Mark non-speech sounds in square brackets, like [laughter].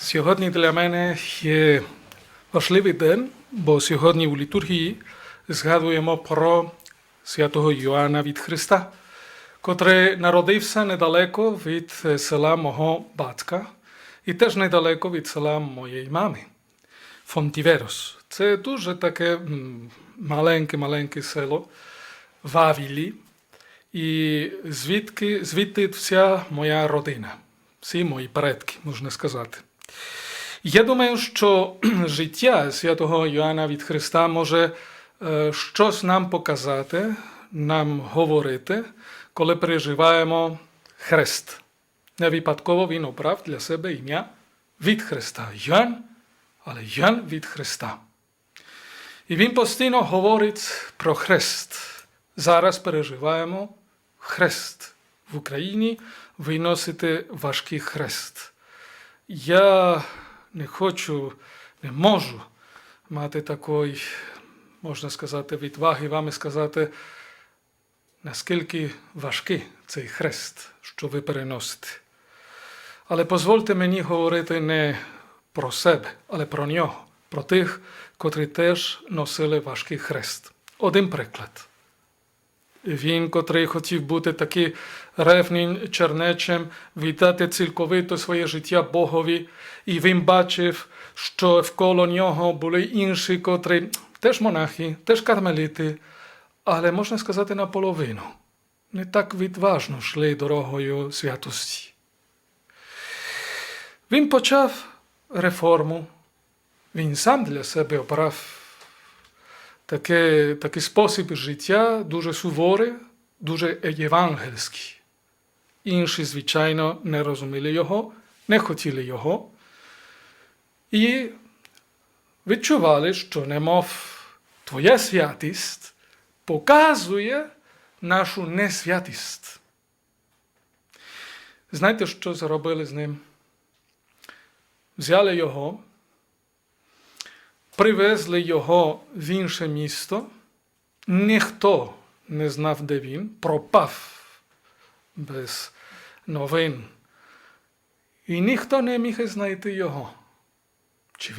Сьогодні для мене є важливий день, бо сьогодні у літургії згадуємо про святого Йоанна від Христа, котрий народився недалеко від села мого батька і теж недалеко від села моєї мами. Фонтіверос. Це дуже таке маленьке-маленьке село в Авілі. І звідки, звідти вся моя родина, всі мої предки, можна сказати. Я думаю, що [clears throat] життя святого Йоанна від Христа може е, щось нам показати, нам говорити, коли переживаємо хрест. Не випадково він обрав для себе ім'я від Христа. Йоанн, але Йоанн від Христа. І він постійно говорить про хрест. Зараз переживаємо хрест в Україні, виносити важкий хрест. Я не хочу, не можу мати такої, можна сказати, відваги вам сказати, наскільки важкий цей хрест, що ви переносите. Але дозвольте мені говорити не про себе, але про нього, про тих, котрі теж носили важкий хрест. Один приклад. Він, котрий хотів бути таким ревним чернечем, віддати цілковито своє життя Богові, і він бачив, що вколо нього були інші, котрі теж монахи, теж кармеліти, але можна сказати наполовину, не так відважно йшли дорогою святості. Він почав реформу, він сам для себе обрав таке, такий спосіб життя дуже суворий, дуже євангельський. Інші, звичайно, не розуміли його, не хотіли його. І відчували, що немов твоя святість показує нашу несвятість. Знаєте, що зробили з ним? Взяли його привезли його в інше місто, ніхто не знав, де він, пропав без новин. І ніхто не міг знайти його. Чи він